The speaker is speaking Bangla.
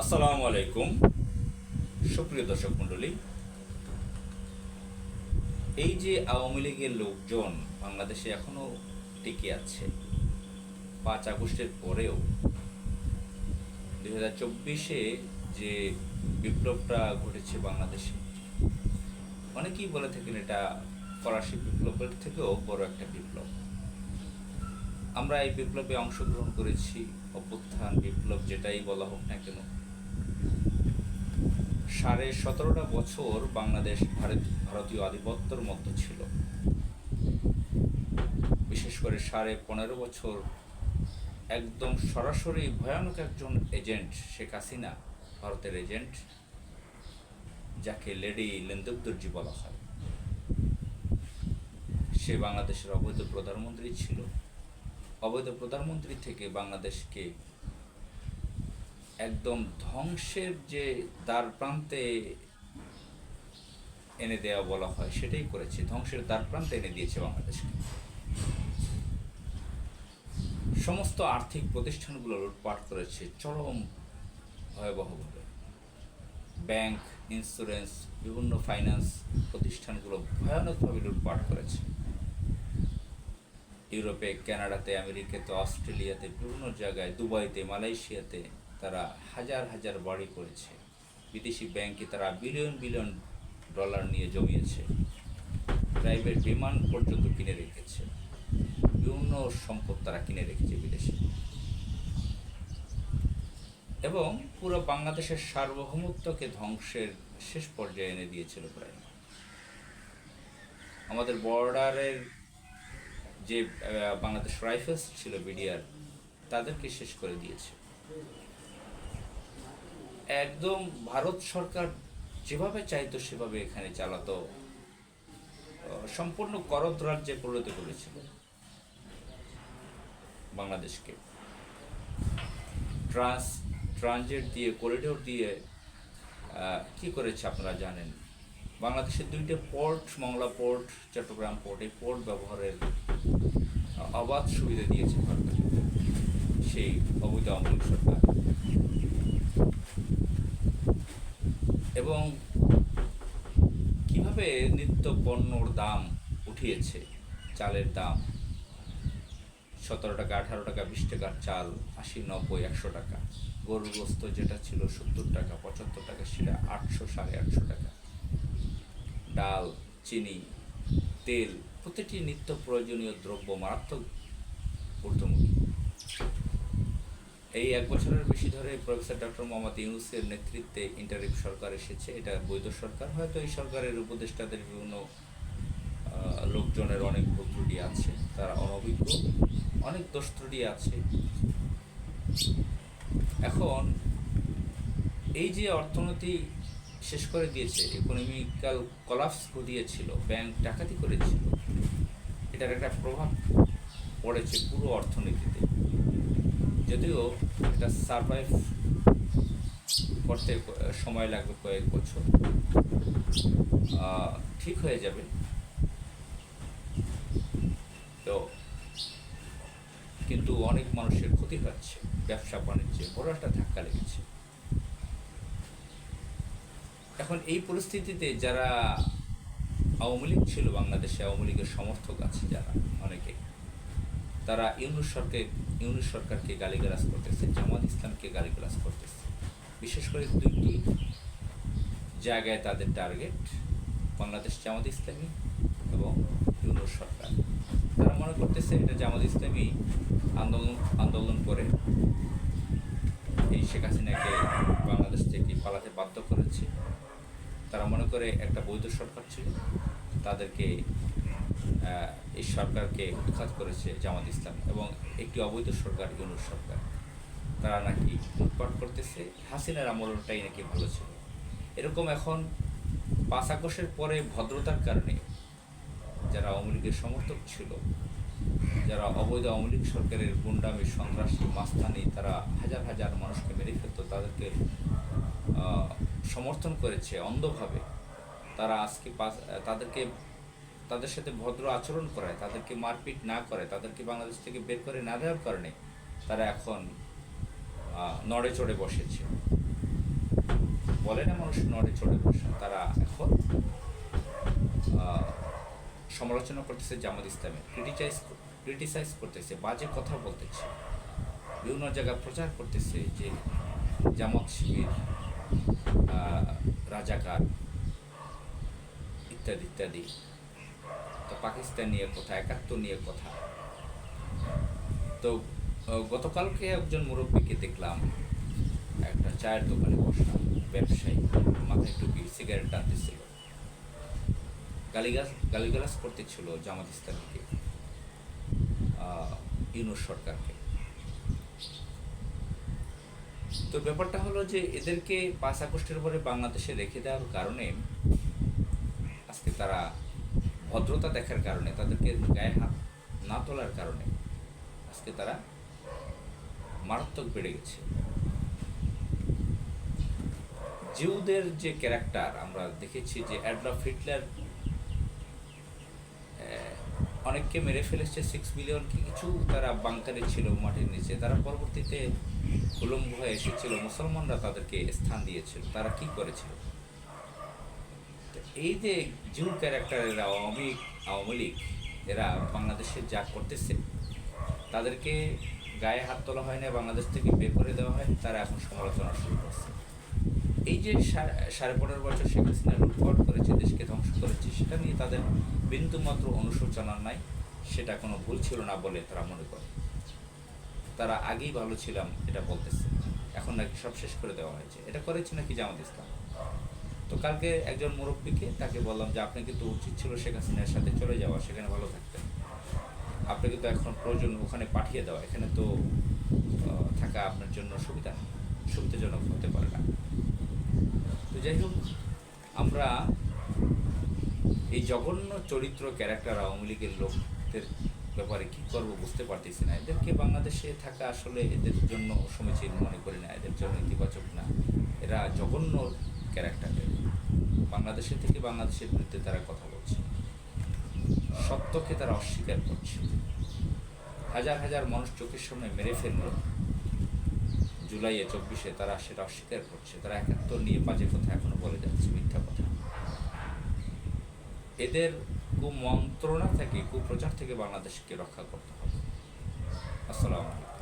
আসসালামু আলাইকুম। সুপ্রিয় দর্শক মণ্ডলী, এই যে আওয়ামী লীগের লোকজন বাংলাদেশে এখনও টিকে আছে, পাঁচ আগস্টের পরেও দুই হাজার চব্বিশে যে বিপ্লবটা ঘটেছে বাংলাদেশে, অনেকেই বলে থাকেন এটা ফরাসি বিপ্লবের থেকেও বড় একটা বিপ্লব। আমরা এই বিপ্লবে অংশগ্রহণ করেছি, অভ্যুত্থান বিপ্লব যেটাই বলা হোক না কেন সাড়ে সতেরোটা বছর বাংলাদেশ ভারত ভারতীয় আধিপত্যর মধ্যে ছিল। বিশেষ করে সাড়ে পনেরো বছর একদম সরাসরি ভয়ানক একজন এজেন্ট, শেখ হাসিনা, ভারতের এজেন্ট, যাকে লেডি লেন্দুকদর্জি বলা হয়। সে বাংলাদেশের অবৈধ প্রধানমন্ত্রী ছিল। অবৈধ প্রধানমন্ত্রী থেকে বাংলাদেশকে একদম ধ্বংসের যে দ্বার প্রান্তে এনে দেওয়া বলা হয়, সেটাই করেছে। ধ্বংসের দ্বার প্রান্তে এনে দিয়েছে বাংলাদেশকে। সমস্ত আর্থিক প্রতিষ্ঠানগুলো লুটপাট করেছে চরম ভয়াবহভাবে। ব্যাংক, ইন্স্যুরেন্স, বিভিন্ন ফাইন্যান্স প্রতিষ্ঠানগুলো ভয়ানকভাবে লুটপাট করেছে। ইউরোপে কানাডাতে আমেরিকাতে, অস্ট্রেলিয়াতে, বিভিন্ন জায়গায়, দুবাইতে, মালয়েশিয়াতে তারা হাজার হাজার বাড়ি করেছে। বিদেশি ব্যাংকে তারা বিলিয়ন বিলিয়ন ডলার নিয়ে জমিয়েছে। প্রাইভেট বিমান পর্যন্ত কিনে রেখেছে। বিভিন্ন সম্পদ তারা কিনে রেখেছে বিদেশে। এবং পুরো বাংলাদেশের সার্বভৌমত্বকে ধ্বংসের শেষ পর্যায়ে এনে দিয়েছিল প্রায়। আমাদের বর্ডারের যে বাংলাদেশ রাইফেলস ছিল বিডিআর, তাদেরকে শেষ করে দিয়েছে। একদম ভারত সরকার যেভাবে চাইতো, সেভাবে এখানে চালাতো। সম্পূর্ণ করদ রাজ্যে পরিণত করেছিল বাংলাদেশকে। ট্রান্স, ট্রানজিট দিয়ে, করিডোর দিয়ে কি করেছে আপনারা জানেন? বাংলাদেশের দুইটা port, Mongla port, Chattogram port, এই পোর্ট ব্যবহারের অবাধ সুবিধা দিয়েছে সেই অবৈধ আমলিক সরকার। এবং কীভাবে নিত্য পণ্যর দাম উঠিয়েছে? চালের দাম সতেরো টাকা, আঠারো টাকা, বিশ টাকার চাল আশি, নব্বই, একশো টাকা। গরুর গোস্ত যেটা ছিল সত্তর টাকা, পঁচাত্তর টাকা, সেটা আটশো, সাড়ে আটশো টাকা। ডাল, চিনি, তেল, প্রতিটি নিত্য প্রয়োজনীয় দ্রব্য মারাত্মক ঊর্ধ্বমুখী। এই এক বছরের বেশি ধরে প্রফেসর ডক্টর মোহাম্মদ ইউনুসের নেতৃত্বে ইন্টারিম সরকার এসেছে। এটা বৈধ সরকার। হয়তো এই সরকারের উপদেষ্টাদের বিভিন্ন লোকজনের অনেক ভুল ত্রুটি আছে। তারা অনভিজ্ঞ। অনেক দোষ ত্রুটি আছে। এখন এই যে অর্থনীতি শেষ করে দিয়েছে ইকোনমিক্যাল কলাপস ঘটিয়েছিল ব্যাংক ডাকাতি করেছিল, এটার একটা প্রভাব পড়েছে পুরো অর্থনীতিতে। যদিও এটা সারভাইভ করতে সময় লাগবে কয়েক বছর। ঠিক হয়ে যাবে। তো কিন্তু অনেক মানুষের ক্ষতি হচ্ছে, ব্যবসা বাণিজ্যে বড় একটা ধাক্কা লেগেছে। এখন এই পরিস্থিতিতে যারা আওয়ামী লীগ ছিল, বাংলাদেশে আওয়ামী লীগের সমর্থক আছে যারা অনেকে, তারা ইউনুস সরকার ইউনুস সরকারকে গালিগালাজ করতেছে, জামাত ইসলামকে গালিগালাজ করতেছে। বিশেষ করে দুইটি জায়গায় তাদের টার্গেট, বাংলাদেশ জামাত ইসলামী এবং ইউনুস সরকার। তারা মনে করতেছে এটা জামাত ইসলামী আন্দোলন আন্দোলন করে এই শেখ হাসিনাকে বাংলাদেশ থেকে পালাতে বাধ্য করেছে। তারা মনে করে একটা বৈধ সরকার ছিল, তাদেরকে এই সরকারকে উৎখাত করেছে জামাত ইসলাম এবং একটি অবৈধ সরকার, ইউনুস সরকার। তারা নাকি লুটপাট করতেছে, হাসিনার আমলটাই নাকি ভালো ছিল। এরকম এখন পাঁচ আগস্টের পরে ভদ্রতার কারণে যারা আওয়ামী লীগের সমর্থক ছিল, যারা অবৈধ আওয়ামী লীগ সরকারের গুন্ডামি, সন্ত্রাসী মাস্তানি তারা হাজার হাজার মানুষকে মেরে ফেলতো, তাদেরকে সমর্থন করেছে অন্ধভাবে। তারা আজকে তাদেরকে তাদের সাথে ভদ্র আচরণ করায়, তাদেরকে মারপিট না করে, তাদেরকে বাংলাদেশ থেকে বের করে না দেওয়ার কারণে তারা এখন নড়ে চড়ে বসেছে। বলে না মানুষ নড়ে চড়ে বসে, তারা এখন সমালোচনা করতেছে জামাত ইসলামের ক্রিটিসাইজ ক্রিটিসাইজ করতেছে, বাজে কথা বলতেছে। বিভিন্ন জায়গায় প্রচার করতেছে যে জামাত শিবির রাজাকার, ইত্যাদি ইত্যাদি। তো পাকিস্তান নিয়ে কথা, একাত্তর নিয়ে কথা। তো গতকালকে একজন মুরব্বীকে দেখলাম, একটা চায়ের দোকানে বসা ব্যবসায়ী, মাথায় টুপি সিগারেট টানতেছিল। গালিগাছ গালিগালাজ করতেছিল জামাত ইসলামীকে ইউনুস সরকারকে। তো ব্যাপারটা হলো যে এদেরকে পাঁচ আগস্টের পরে বাংলাদেশে রেখে দেওয়ার কারণে আজকে তারা ভদ্রতা দেখার কারণে, তাদেরকে গায়ে হাত না তোলার কারণে আজকে তারা মারাত্মক বেড়ে গেছে। জিউদের যে ক্যারেক্টার আমরা দেখেছি যে অ্যাডলফ হিটলার অনেককে মেরে ফেলেছে সিক্স মিলিয়ন কি কিছু তারা বাংকারে ছিল মাটির নিচে। তারা পরবর্তীতে উলম্ব হয়ে এসেছিল, মুসলমানরা তাদেরকে স্থান দিয়েছিল। তারা কি করেছিল? এই যে জিউ ক্যারেক্টারের আওয়ামী আওয়ামী লীগ, এরা বাংলাদেশে যা করতেছে, তাদেরকে গায়ে হাত তোলা হয় না, বাংলাদেশ থেকে বের করে দেওয়া হয়, তারা এখন সমালোচনা শুরু করছে। এই যে সাড়ে পনেরো বছর শেখ হাসিনা লুটপাট করেছে, দেশকে ধ্বংস করেছে, সেটা নিয়ে তাদের বিন্দুমাত্র অনুশোচনা নাই, সেটা কোনো ভুল ছিল না বলে তারা মনে করে। তারা আগেই ভালো ছিলাম, এটা বলতেছে। এখন নাকি সব শেষ করে দেওয়া হয়েছে। এটা করেছে নাকি জামাত ইসলাম? তো কালকে একজন মুরব্বীকে তাকে বললাম যে, আপনি কিন্তু উচিত ছিল শেখ হাসিনার সাথে চলে যাওয়া, সেখানে ভালো থাকতেন। আপনাকে তো এখন প্রয়োজন ওখানে পাঠিয়ে দেওয়া। এখানে তো থাকা আপনার জন্য সুবিধা, সুবিধাজনক হতে পারে না। তো যাই হোক, আমরা এই জঘন্য চরিত্র ক্যারেক্টার আওয়ামী লীগের লোকদের ব্যাপারে কী করব বুঝতে পারতেছি না। এদেরকে বাংলাদেশে থাকা আসলে এদের জন্য সমীচীন মনে করি না, এদের জন্য ইতিবাচক না। এরা জঘন্য ক্যারেক্টারের বাংলাদেশের থেকে বাংলাদেশের বিরুদ্ধে তারা কথা বলছে। সত্যকে তারা অস্বীকার করছে। হাজার হাজার মানুষ চোখের সামনে মেরে ফেলল। জুলাইয়ে চব্বিশে তারা সেটা অস্বীকার করছে। তারা একাত্তর নিয়ে বাজে কথা এখনও বলে যাচ্ছে, মিথ্যা কথা। এদের কুমন্ত্রণা থেকে, কুপ্রচার থেকে বাংলাদেশকে রক্ষা করতে হবে। আসসালামু আলাইকুম।